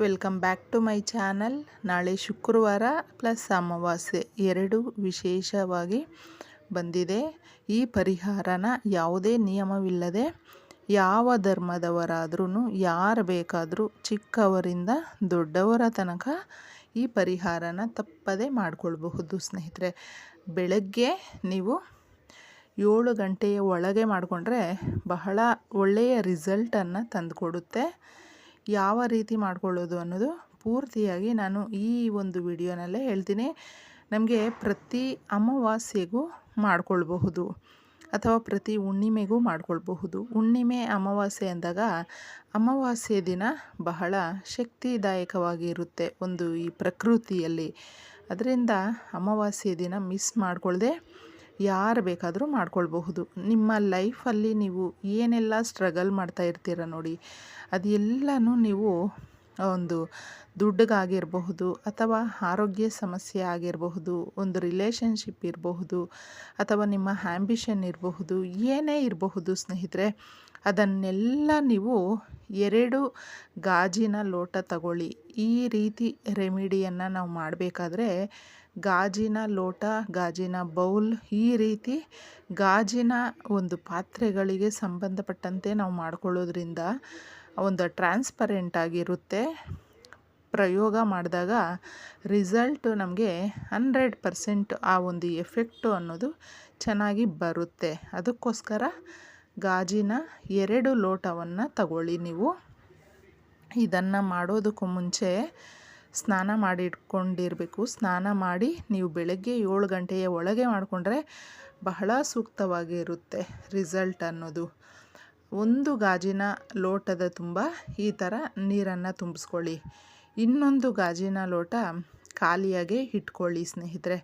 Welcome back to my channel. ನಾಳೆ ಶುಕ್ರವಾರ plus ಅಮಾವಾಸ್ಯೆ ಎರಡು ವಿಶೇಷವಾಗಿ ಬಂದಿದೆ. ಈ ಪರಿಹಾರನ ಯಾವುದೇ ನಿಯಮವಿಲ್ಲದೆ ಯಾವ ಧರ್ಮದವರಾದ್ರೂ ಯಾರು ಬೇಕಾದರೂ ಚಿಕ್ಕವರಿಂದ ದೊಡ್ಡವರ ತನಕ ಈ ಪರಿಹಾರನ ತಪ್ಪದೇ ಮಾಡಿಕೊಳ್ಬಹುದು ಸ್ನೇಹಿತರೆ. ಬೆಳಗ್ಗೆ ನೀವು ಏಳು ಗಂಟೆಯ ಒಳಗೆ ಮಾಡಿಕೊಂಡ್ರೆ ಬಹಳ ಒಳ್ಳೆಯ ರಿಸಲ್ಟನ್ನು ತಂದುಕೊಡುತ್ತೆ. ಯಾವ ರೀತಿ ಮಾಡ್ಕೊಳ್ಳೋದು ಅನ್ನೋದು ಪೂರ್ತಿಯಾಗಿ ನಾನು ಈ ಒಂದು ವಿಡಿಯೋನಲ್ಲೇ ಹೇಳ್ತೀನಿ. ನಮಗೆ ಪ್ರತಿ ಅಮಾವಾಸ್ಯೆಗೂ ಮಾಡಿಕೊಳ್ಬಹುದು ಅಥವಾ ಪ್ರತಿ ಹುಣ್ಣಿಮೆಗೂ ಮಾಡಿಕೊಳ್ಬಹುದು. ಹುಣ್ಣಿಮೆ, ಅಮಾವಾಸ್ಯೆ ಅಂದಾಗ ಅಮಾವಾಸ್ಯೆ ದಿನ ಬಹಳ ಶಕ್ತಿದಾಯಕವಾಗಿ ಇರುತ್ತೆ ಒಂದು ಈ ಪ್ರಕೃತಿಯಲ್ಲಿ. ಅದರಿಂದ ಅಮಾವಾಸ್ಯೆ ದಿನ ಮಿಸ್ ಮಾಡಿಕೊಳ್ಳದೆ ಯಾರು ಬೇಕಾದರೂ ಮಾಡ್ಕೊಳ್ಬಹುದು. ನಿಮ್ಮ ಲೈಫಲ್ಲಿ ನೀವು ಏನೆಲ್ಲ ಸ್ಟ್ರಗಲ್ ಮಾಡ್ತಾ ಇರ್ತೀರ ನೋಡಿ, ಅದೆಲ್ಲನೂ ನೀವು ಒಂದು ದುಡ್ಡಿಗಾಗಿರಬಹುದು ಅಥವಾ ಆರೋಗ್ಯ ಸಮಸ್ಯೆ ಆಗಿರಬಹುದು, ಒಂದು ರಿಲೇಷನ್ಶಿಪ್ ಇರಬಹುದು ಅಥವಾ ನಿಮ್ಮ ಆ್ಯಂಬಿಷನ್ ಇರಬಹುದು, ಏನೇ ಇರಬಹುದು ಸ್ನೇಹಿತರೆ, ಅದನ್ನೆಲ್ಲ ನೀವು ಎರಡು ಗಾಜಿನ ಲೋಟ ತಗೊಳ್ಳಿ. ಈ ರೀತಿ ರೆಮಿಡಿಯನ್ನು ನಾವು ಮಾಡಬೇಕಾದ್ರೆ ಗಾಜಿನ ಲೋಟ, ಗಾಜಿನ ಬೌಲ್ ಈ ರೀತಿ ಗಾಜಿನ ಒಂದು ಪಾತ್ರೆಗಳಿಗೆ ಸಂಬಂಧಪಟ್ಟಂತೆ ನಾವು ಮಾಡ್ಕೊಳ್ಳೋದ್ರಿಂದ ಒಂದು ಟ್ರಾನ್ಸ್ಪರೆಂಟ್ ಆಗಿರುತ್ತೆ. ಪ್ರಯೋಗ ಮಾಡಿದಾಗ ರಿಸಲ್ಟು ನಮಗೆ ಹಂಡ್ರೆಡ್ ಪರ್ಸೆಂಟ್ ಆ ಒಂದು ಎಫೆಕ್ಟು ಅನ್ನೋದು ಚೆನ್ನಾಗಿ ಬರುತ್ತೆ. ಅದಕ್ಕೋಸ್ಕರ ಗಾಜಿನ ಎರಡು ಲೋಟವನ್ನು ತಗೊಳ್ಳಿ ನೀವು. ಇದನ್ನು ಮಾಡೋದಕ್ಕೂ ಮುಂಚೆ ಸ್ನಾನ ಮಾಡಿ ಇಟ್ಕೊಂಡಿರಬೇಕು. ಸ್ನಾನ ಮಾಡಿ ನೀವು ಬೆಳಗ್ಗೆ ಏಳು ಗಂಟೆಯ ಒಳಗೆ ಮಾಡಿಕೊಂಡ್ರೆ ಬಹಳ ಸೂಕ್ತವಾಗಿರುತ್ತೆ ರಿಸಲ್ಟ್ ಅನ್ನೋದು. ಒಂದು ಗಾಜಿನ ಲೋಟದ ತುಂಬ ಈ ಥರ ನೀರನ್ನು ತುಂಬಿಸ್ಕೊಳ್ಳಿ. ಇನ್ನೊಂದು ಗಾಜಿನ ಲೋಟ ಖಾಲಿಯಾಗೆ ಇಟ್ಕೊಳ್ಳಿ ಸ್ನೇಹಿತರೆ.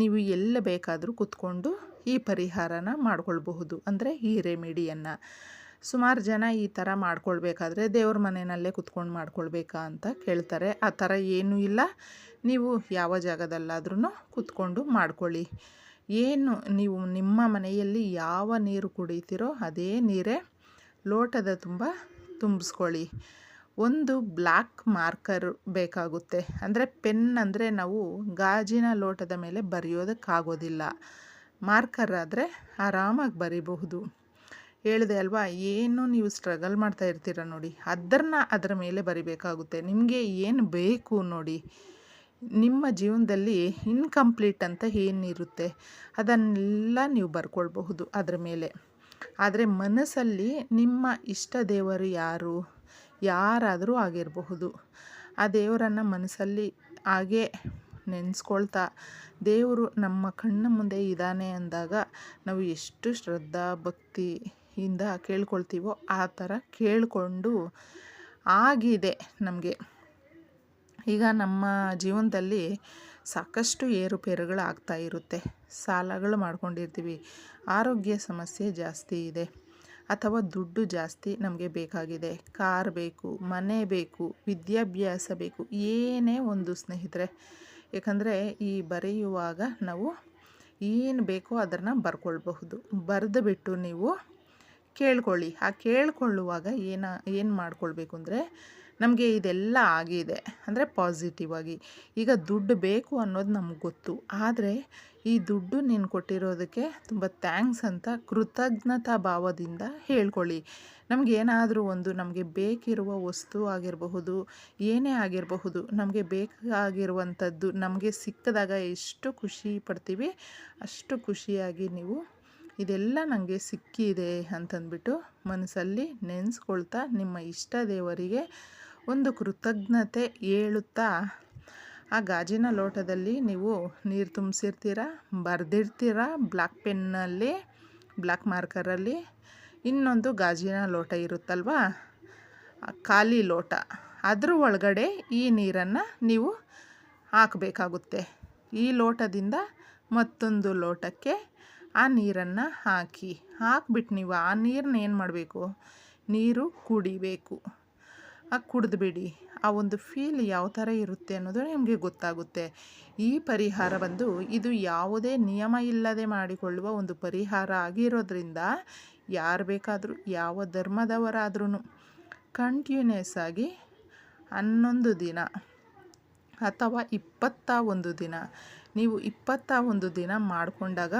ನೀವು ಎಲ್ಲ ಬೇಕಾದರೂ ಕೂತ್ಕೊಂಡು ಈ ಪರಿಹಾರನ ಮಾಡ್ಕೊಳ್ಬಹುದು. ಅಂದರೆ ಈ ರೆಮಿಡಿಯನ್ನು. ಸುಮಾರು ಜನ ಈ ಥರ ಮಾಡ್ಕೊಳ್ಬೇಕಾದ್ರೆ ದೇವ್ರ ಮನೆಯಲ್ಲೇ ಕುತ್ಕೊಂಡು ಮಾಡ್ಕೊಳ್ಬೇಕಾ ಅಂತ ಕೇಳ್ತಾರೆ. ಆ ಥರ ಏನೂ ಇಲ್ಲ. ನೀವು ಯಾವ ಜಾಗದಲ್ಲಾದ್ರೂ ಕುತ್ಕೊಂಡು ಮಾಡ್ಕೊಳ್ಳಿ. ಏನು ನೀವು ನಿಮ್ಮ ಮನೆಯಲ್ಲಿ ಯಾವ ನೀರು ಕುಡಿತೀರೋ ಅದೇ ನೀರೇ ಲೋಟದ ತುಂಬ ತುಂಬಿಸ್ಕೊಳ್ಳಿ. ಒಂದು ಬ್ಲ್ಯಾಕ್ ಮಾರ್ಕರ್ ಬೇಕಾಗುತ್ತೆ. ಅಂದರೆ ಪೆನ್ ಅಂದರೆ ನಾವು ಗಾಜಿನ ಲೋಟದ ಮೇಲೆ ಬರೆಯೋದಕ್ಕಾಗೋದಿಲ್ಲ. ಮಾರ್ಕರ್ ಆದರೆ ಆರಾಮಾಗಿ ಬರೀಬಹುದು. ಹೇಳಿದೆ ಅಲ್ವಾ, ಏನು ನೀವು ಸ್ಟ್ರಗಲ್ ಮಾಡ್ತಾ ಇರ್ತೀರ ನೋಡಿ ಅದನ್ನು ಅದರ ಮೇಲೆ ಬರಿಬೇಕಾಗುತ್ತೆ. ನಿಮಗೆ ಏನು ಬೇಕು ನೋಡಿ, ನಿಮ್ಮ ಜೀವನದಲ್ಲಿ ಇನ್ಕಂಪ್ಲೀಟ್ ಅಂತ ಏನಿರುತ್ತೆ, ಅದನ್ನೆಲ್ಲ ನೀವು ಬರ್ಕೊಳ್ಬಹುದು ಅದರ ಮೇಲೆ. ಆದರೆ ಮನಸ್ಸಲ್ಲಿ ನಿಮ್ಮ ಇಷ್ಟ ದೇವರು ಯಾರು, ಯಾರಾದರೂ ಆಗಿರಬಹುದು. ಆ ದೇವರನ್ನು ಮನಸ್ಸಲ್ಲಿ ಹಾಗೆ ನೆನೆಸ್ಕೊಳ್ತಾ, ದೇವರು ನಮ್ಮ ಕಣ್ಣ ಮುಂದೆ ಇದ್ದಾನೆ ಅಂದಾಗ ನಾವು ಎಷ್ಟು ಶ್ರದ್ಧಾ, ಭಕ್ತಿ ಇಂದ ಕೇಳ್ಕೊಳ್ತೀವೋ ಆ ಥರ ಕೇಳಿಕೊಂಡು ಆಗಿದೆ ನಮಗೆ. ಈಗ ನಮ್ಮ ಜೀವನದಲ್ಲಿ ಸಾಕಷ್ಟು ಏರುಪೇರುಗಳು ಆಗ್ತಾ ಇರುತ್ತೆ. ಸಾಲಗಳು ಮಾಡ್ಕೊಂಡಿರ್ತೀವಿ. ಆರೋಗ್ಯ ಸಮಸ್ಯೆ ಜಾಸ್ತಿ ಇದೆ. ಅಥವಾ ದುಡ್ಡು ಜಾಸ್ತಿ ನಮಗೆ ಬೇಕಾಗಿದೆ. ಕಾರ್ ಬೇಕು, ಮನೆ ಬೇಕು, ವಿದ್ಯಾಭ್ಯಾಸ ಬೇಕು, ಏನೇ ಒಂದು ಸ್ನೇಹಿತರೆ. ಏಕೆಂದರೆ ಈ ಬರೆಯುವಾಗ ನಾವು ಏನು ಬೇಕೋ ಅದನ್ನು ಬರ್ಕೊಳ್ಬಹುದು. ಬರೆದು ಬಿಟ್ಟು ನೀವು ಕೇಳ್ಕೊಳ್ಳಿ. ಆ ಕೇಳ್ಕೊಳ್ಳುವಾಗ ಏನ, ಏನು ಮಾಡ್ಕೊಳ್ಬೇಕು ಅಂದರೆ ನಮಗೆ ಇದೆಲ್ಲ ಆಗಿದೆ. ಅಂದರೆ ಪಾಸಿಟಿವ್ ಆಗಿ. ಈಗ ದುಡ್ಡು ಬೇಕು ಅನ್ನೋದು ನಮ್ಗೆ ಗೊತ್ತು. ಆದರೆ ಈ ದುಡ್ಡು ನೀನು ಕೊಟ್ಟಿರೋದಕ್ಕೆ ತುಂಬ ಥ್ಯಾಂಕ್ಸ್ ಅಂತ ಕೃತಜ್ಞತಾ ಭಾವದಿಂದ ಹೇಳ್ಕೊಳ್ಳಿ. ನಮಗೇನಾದರೂ ಒಂದು ನಮಗೆ ಬೇಕಿರುವ ವಸ್ತು ಆಗಿರಬಹುದು, ಏನೇ ಆಗಿರಬಹುದು, ನಮಗೆ ಬೇಕಾಗಿರುವಂಥದ್ದು ನಮಗೆ ಸಿಕ್ಕಿದಾಗ ಎಷ್ಟು ಖುಷಿ ಪಡ್ತೀವಿ, ಅಷ್ಟು ಖುಷಿಯಾಗಿ ನೀವು ಇದೆಲ್ಲ ನನಗೆ ಸಿಕ್ಕಿದೆ ಅಂತಂದ್ಬಿಟ್ಟು ಮನಸ್ಸಲ್ಲಿ ನೆನೆಸ್ಕೊಳ್ತಾ ನಿಮ್ಮ ಇಷ್ಟ ದೇವರಿಗೆ ಒಂದು ಕೃತಜ್ಞತೆ ಹೇಳುತ್ತಾ, ಆ ಗಾಜಿನ ಲೋಟದಲ್ಲಿ ನೀವು ನೀರು ತುಂಬಿಸಿರ್ತೀರ, ಬರೆದಿರ್ತೀರ, ಬ್ಲ್ಯಾಕ್ ಪೆನ್ನಲ್ಲಿ, ಬ್ಲ್ಯಾಕ್ ಮಾರ್ಕರಲ್ಲಿ? ಇನ್ನೊಂದು ಗಾಜಿನ ಲೋಟ ಇರುತ್ತಲ್ವ? ಖಾಲಿ ಲೋಟ. ಅದ್ರ ಒಳಗಡೆ ಈ ನೀರನ್ನು ನೀವು ಹಾಕಬೇಕಾಗುತ್ತೆ. ಈ ಲೋಟದಿಂದ ಮತ್ತೊಂದು ಲೋಟಕ್ಕೆ ಆ ನೀರನ್ನು ಹಾಕಿ ಹಾಕ್ಬಿಟ್ಟು ನೀವು ಆ ನೀರನ್ನ ಏನು ಮಾಡಬೇಕು? ನೀರು ಕುಡಿಬೇಕು. ಆ ಕುಡಿದ್ಬಿಡಿ ಆ ಒಂದು ಫೀಲ್ ಯಾವ ಥರ ಇರುತ್ತೆ ಅನ್ನೋದು ನಿಮಗೆ ಗೊತ್ತಾಗುತ್ತೆ. ಈ ಪರಿಹಾರ ಬಂದು ಇದು ಯಾವುದೇ ನಿಯಮ ಇಲ್ಲದೆ ಮಾಡಿಕೊಳ್ಳುವ ಒಂದು ಪರಿಹಾರ ಆಗಿರೋದ್ರಿಂದ ಯಾರು ಬೇಕಾದರೂ, ಯಾವ ಧರ್ಮದವರಾದ್ರೂ ಕಂಟಿನ್ಯೂಸ್ ಆಗಿ ಹನ್ನೊಂದು ದಿನ ಅಥವಾ ಇಪ್ಪತ್ತ ಒಂದು ದಿನ, ನೀವು ಇಪ್ಪತ್ತ ಒಂದು ದಿನ ಮಾಡಿಕೊಂಡಾಗ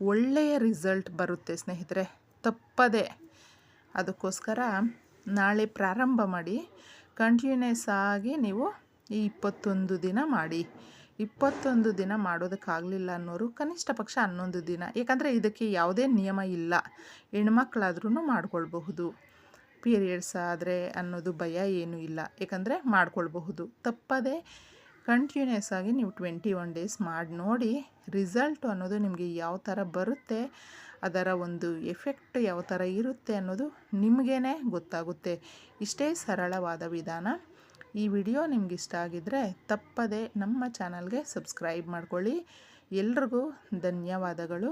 ಒಳ್ಳೆಯ ರಿಸಲ್ಟ್ ಬರುತ್ತೆ ಸ್ನೇಹಿತರೆ, ತಪ್ಪದೆ. ಅದಕ್ಕೋಸ್ಕರ ನಾಳೆ ಪ್ರಾರಂಭ ಮಾಡಿ, ಕಂಟಿನ್ಯೂಸ್ ಆಗಿ ನೀವು ಈ ಇಪ್ಪತ್ತೊಂದು ದಿನ ಮಾಡಿ. ಇಪ್ಪತ್ತೊಂದು ದಿನ ಮಾಡೋದಕ್ಕಾಗಲಿಲ್ಲ ಅನ್ನೋರು ಕನಿಷ್ಠ ಪಕ್ಷ ಹನ್ನೊಂದು ದಿನ. ಯಾಕಂದರೆ ಇದಕ್ಕೆ ಯಾವುದೇ ನಿಯಮ ಇಲ್ಲ. ಹೆಣ್ಮಕ್ಳಾದ್ರೂ ಮಾಡ್ಕೊಳ್ಬಹುದು. ಪೀರಿಯಡ್ಸ್ ಆದರೆ ಅನ್ನೋದು ಭಯ ಏನೂ ಇಲ್ಲ. ಯಾಕಂದರೆ ಮಾಡ್ಕೊಳ್ಬಹುದು. ತಪ್ಪದೆ ಕಂಟಿನ್ಯೂಸ್ ಆಗಿ ನೀವು ಟ್ವೆಂಟಿ ಒನ್ ಡೇಸ್ ಮಾಡಿ ನೋಡಿ ರಿಸಲ್ಟ್ ಅನ್ನೋದು ನಿಮಗೆ ಯಾವ ಥರ ಬರುತ್ತೆ, ಅದರ ಒಂದು ಎಫೆಕ್ಟ್ ಯಾವ ಥರ ಇರುತ್ತೆ ಅನ್ನೋದು ನಿಮಗೇ ಗೊತ್ತಾಗುತ್ತೆ. ಇಷ್ಟೇ ಸರಳವಾದ ವಿಧಾನ. ಈ ವಿಡಿಯೋ ನಿಮ್ಗೆ ಇಷ್ಟ ಆಗಿದ್ದರೆ ತಪ್ಪದೆ ನಮ್ಮ ಚಾನಲ್ಗೆ ಸಬ್ಸ್ಕ್ರೈಬ್ ಮಾಡ್ಕೊಳ್ಳಿ. ಎಲ್ರಿಗೂ ಧನ್ಯವಾದಗಳು.